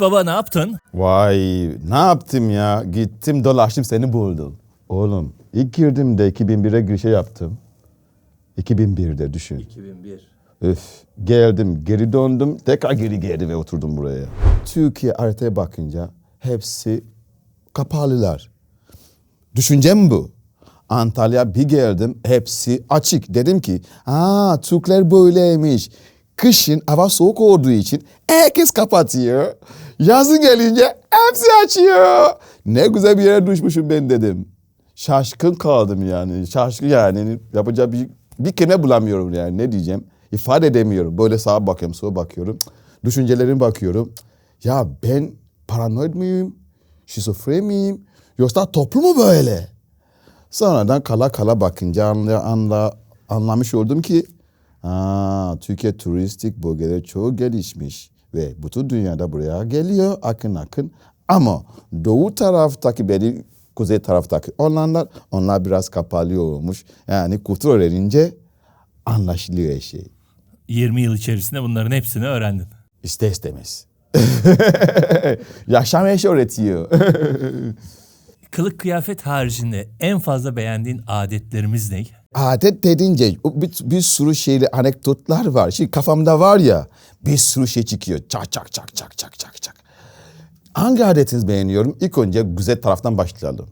Murat Baba ne yaptın? Vay ne yaptım ya? Gittim dolaştım seni buldum. Oğlum ilk girdiğimde 2001'e girişe yaptım. 2001'de düşün. 2001. Öf geldim geri döndüm tekrar geri geldim ve oturdum buraya. Türkiye haritaya bakınca hepsi kapalılar. Düşüncem bu. Antalya bir geldim hepsi açık. Dedim ki aa Türkler böyleymiş. Kışın hava soğuk olduğu için herkes kapatıyor. Yazın gelince hepsi açıyor. Ne güzel bir yere düşmüşüm ben dedim. Şaşkın kaldım yani. Şaşkın yani. Yapacak bir, bir kelime bulamıyorum yani. Ne diyeceğim? İfade edemiyorum. Böyle sağa bakıyorum, sola bakıyorum. Düşüncelerime bakıyorum. Ya ben paranoid muyum? Şizofren miyim? Yoksa toplum mu böyle? Sonradan kala kala bakınca anla, anla, anlamış oldum ki aa, Türkiye turistik bölgeleri çok gelişmiş ve bütün dünyada buraya geliyor akın akın. Ama doğu taraftaki beni kuzey taraftaki olanlar onlar biraz kapalı olmuş. Yani kültür öğrenince anlaşılıyor her şey. 20 yıl içerisinde bunların hepsini öğrendin. İster istemez. Yaşam her şey öğretiyor. Kılık kıyafet haricinde en fazla beğendiğin adetlerimiz ne? Adet dedince bir, bir sürü şeyli anekdotlar var. Şimdi kafamda var ya bir sürü şey çıkıyor. Çak çak çak çak çak çak çak. Hangi adetinizi beğeniyorum? İlk önce güzel taraftan başlayalım.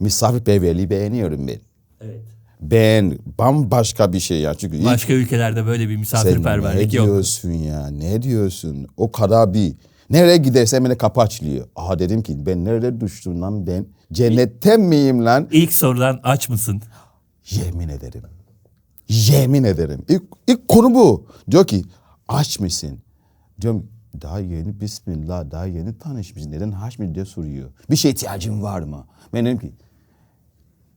Misafirperverliği beğeniyorum ben. Evet. Ben bambaşka bir şey ya. Çünkü ilk- Başka ülkelerde böyle bir sen misafirperverlik ne yok. diyorsun ya? Ne diyorsun? O kadar bir... Nereye gidersen beni kapı açılıyor. Aha dedim ki ben nerede düştüm lan ben? Cennette miyim lan? İlk sorulan aç mısın? Yemin ederim. Yemin ederim. İlk, ilk konu bu. Diyor ki aç mısın? Diyorum daha yeni bismillah daha yeni tanışmışız. Neden aç mı diye soruyor. Bir şey ihtiyacın var mı? Ben dedim ki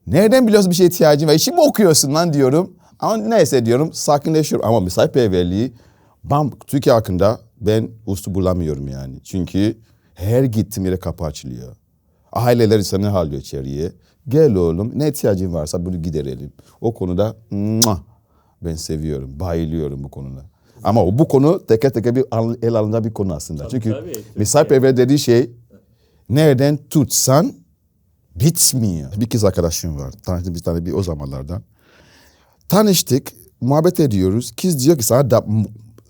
nereden biliyorsun bir şey ihtiyacın var? İşi mi okuyorsun lan diyorum. Ama neyse diyorum sakinleşiyorum. Ama misafirperverliği bam Türkiye hakkında ben ustu bulamıyorum yani. Çünkü her gittiğim yere kapı açılıyor. Aileler seni halıyor içeriye. Gel oğlum ne ihtiyacın varsa bunu giderelim. O konuda muah, ben seviyorum, bayılıyorum bu konuda. Ama o bu konu teker teker bir el alında bir konu aslında. Çünkü tabii. misafirperver dediği şey nereden tutsan bitmiyor. Bir kız arkadaşım var. Tanıştım bir tane bir o zamanlardan. Tanıştık, muhabbet ediyoruz. Kız diyor ki sana da,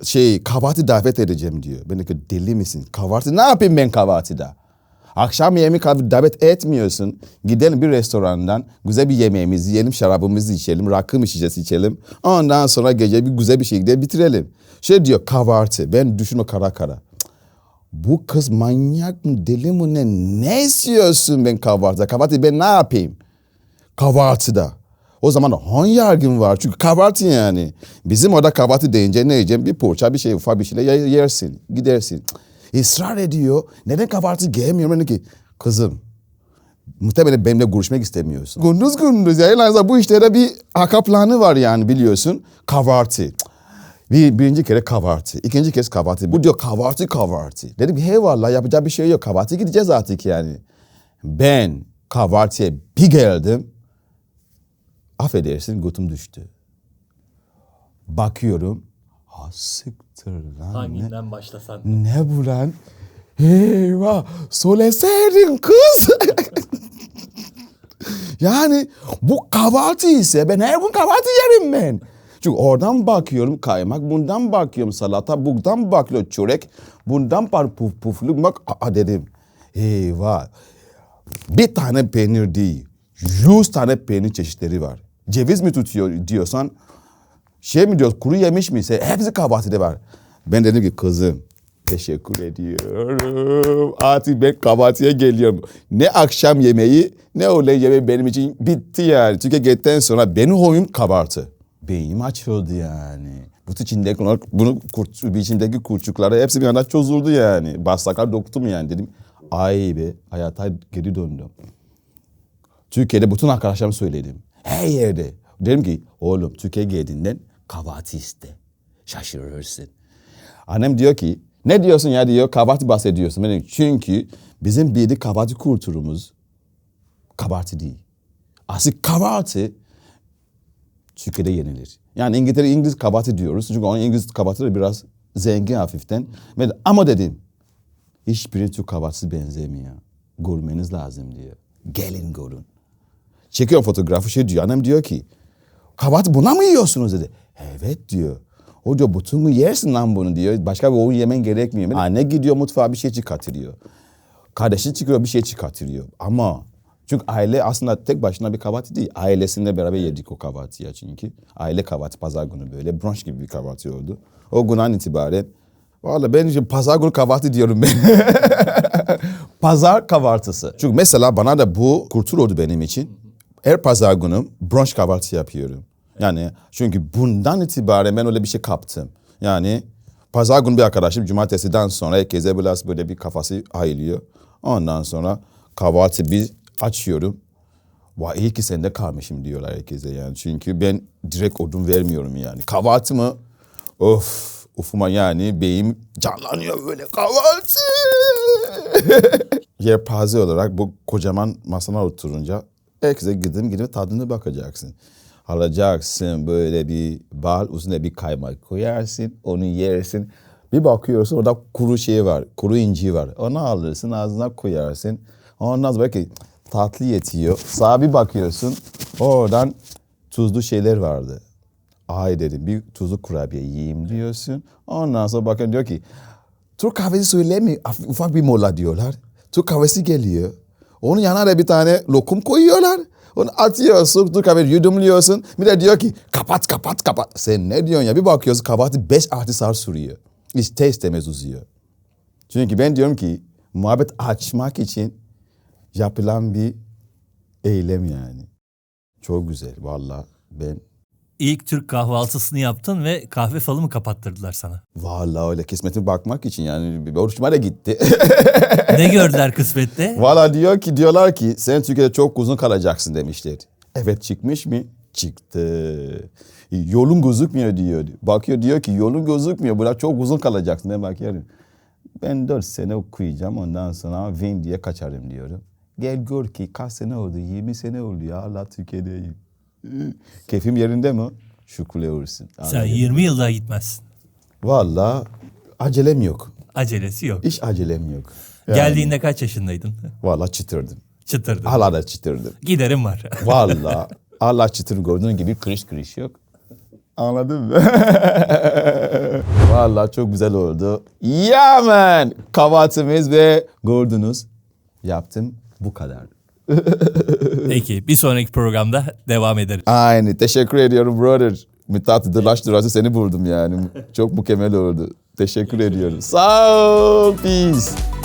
şey kahvaltı davet edeceğim diyor. Ben de deli misin? Kahvaltı ne yapayım ben kahvaltıda? Akşam yemeği davet etmiyorsun. Gidelim bir restorandan güzel bir yemeğimizi yiyelim, şarabımızı içelim, rakım içeceğiz içelim. Ondan sonra gece bir güzel bir şekilde bitirelim. Şey diyor kahvaltı. Ben düşünme kara kara. Bu kız manyak mı deli mi ne? Ne istiyorsun ben kahvaltıda? Kahvaltı ben ne yapayım? kahvaltıda. O zaman han yargın var. Çünkü kahvaltı yani. Bizim orada kahvaltı deyince ne yiyeceğim? Bir poğaça, bir şey, ufak bir şeyle ye- yersin. Gidersin. Israr ediyor. Neden kahvaltı gelmiyor? Ben de ki kızım muhtemelen benimle görüşmek istemiyorsun. Gündüz gündüz ya. Azından bu işlere bir arka planı var yani biliyorsun. Kahvaltı. Bir, birinci kere kahvaltı. ikinci kez kahvaltı. Bu diyor kahvaltı kahvaltı. Dedim ki eyvallah yapacak bir şey yok. Kahvaltı gideceğiz artık yani. Ben kahvaltıya bir geldim. Affedersin götüm düştü. Bakıyorum. Ha siktir lan. Ne, Hanginden başlasan? ne bu lan? Eyvah. Söyleseydin kız. yani bu kahvaltı ise ben her gün kahvaltı yerim ben. Çünkü oradan bakıyorum kaymak, bundan bakıyorum salata, buradan bakıyorum çörek, bundan par puf pufluk bak aa dedim. Eyvah. Bir tane peynir değil, yüz tane peynir çeşitleri var. Ceviz mi tutuyor diyorsan, şey mi diyor, kuru yemiş mi hepsi kahvaltıda var. Ben dedim ki kızım teşekkür ediyorum. Artık ben kahvaltıya geliyorum. Ne akşam yemeği ne öğlen yemeği benim için bitti yani. Çünkü geldikten sonra benim oyun kahvaltı. Beynim açıldı yani. Bu içindeki bunu kurt, içimdeki kurçukları hepsi bir anda çözüldü yani. Bağırsaklar doktum yani dedim. Ay be hayata geri döndüm. Türkiye'de bütün arkadaşlarım söyledim. Her yerde. Dedim ki oğlum Türkiye'ye geldiğinden kahvaltı iste. Şaşırırsın. Annem diyor ki ne diyorsun ya diyor kahvaltı bahsediyorsun. Ben dedim, çünkü bizim bildiği kahvaltı kültürümüz kahvaltı değil. Aslında kahvaltı Türkiye'de yenilir. Yani İngiltere İngiliz kahvaltı diyoruz. Çünkü onun İngiliz kahvaltıları biraz zengin hafiften. Ama dedim Hiçbiri Türk kahvaltısı benzemiyor. Görmeniz lazım diyor. Gelin görün. Çekiyorum fotoğrafı şey diyor. Annem diyor ki kahvaltı buna mı yiyorsunuz dedi. Evet diyor. O diyor gün yersin lan bunu diyor. Başka bir öğün yemen gerekmiyor. Anne gidiyor mutfağa bir şey çıkartıyor. Kardeşi çıkıyor bir şey çıkartıyor. Ama çünkü aile aslında tek başına bir kahvaltı değil. Ailesiyle beraber yedik o kahvaltıya çünkü. Aile kahvaltı pazar günü böyle brunch gibi bir kahvaltı oldu. O günden itibaren Valla ben şimdi pazar günü kahvaltı diyorum ben. pazar kahvaltısı. Çünkü mesela bana da bu oldu benim için. Her pazar günü brunch kahvaltı yapıyorum. Yani çünkü bundan itibaren ben öyle bir şey kaptım. Yani pazar günü bir arkadaşım cumartesiden sonra herkese biraz böyle bir kafası ayılıyor. Ondan sonra kahvaltı bir açıyorum. Vay iyi ki sende kalmışım diyorlar herkese yani. Çünkü ben direkt odun vermiyorum yani. Kahvaltı mı? Of ufuma yani beyim canlanıyor böyle kahvaltı. Yelpaze olarak bu kocaman masana oturunca herkese gidip gidip tadına bakacaksın. Alacaksın böyle bir bal üstüne bir kaymak koyarsın onu yersin. Bir bakıyorsun orada kuru şey var, kuru inci var. Onu alırsın ağzına koyarsın. Ondan sonra belki tatlı yetiyor. Sağa bir bakıyorsun oradan tuzlu şeyler vardı. Ay dedim bir tuzlu kurabiye yiyeyim diyorsun. Ondan sonra bakın diyor ki Türk kahvesi. Hafif- Ufak bir mola diyorlar. Türk kahvesi geliyor. Onun yanına da bir tane lokum koyuyorlar. Onu atıyorsun, Türk kahvesi yudumluyorsun. Bir de diyor ki kapat kapat kapat. Sen ne diyorsun ya? Bir bakıyorsun kahvaltı 5 artı saat sürüyor. İster istemez uzuyor. Çünkü ben diyorum ki muhabbet açmak için yapılan bir eylem yani. Çok güzel valla ben İlk Türk kahvaltısını yaptın ve kahve falı mı kapattırdılar sana? valla öyle kısmetime bakmak için yani bir hoşuma da gitti. Ne gördüler kısmette? Valla diyor ki diyorlar ki sen Türkiye'de çok uzun kalacaksın demişler. Evet çıkmış mı? Çıktı. Yolun gözükmüyor diyor. Bakıyor diyor ki yolun gözükmüyor. Burada çok uzun kalacaksın. Ben bakıyorum. Ben dört sene okuyacağım ondan sonra Vin diye kaçarım diyorum. Gel gör ki kaç sene oldu? 20 sene oldu ya Allah Türkiye'deyim. Keyfim yerinde mi? Şükürler olsun. Sen 20 yıl daha gitmezsin. Valla acelem yok. Acelesi yok. Hiç acelem yok. Yani, Geldiğinde kaç yaşındaydın? Valla çıtırdım. Çıtırdın. Hala da çıtırdım. Giderim var. Valla Allah çıtır gördüğün gibi kırış kırış yok. Anladın mı? Valla çok güzel oldu. Ya man! Kahvaltımız ve gördünüz. Yaptım bu kadar. Peki bir sonraki programda devam ederiz. Aynı. Teşekkür ediyorum brother. Mithat Dılaş Durası seni buldum yani. Çok mükemmel oldu. Teşekkür ediyorum. Sağ ol. Peace.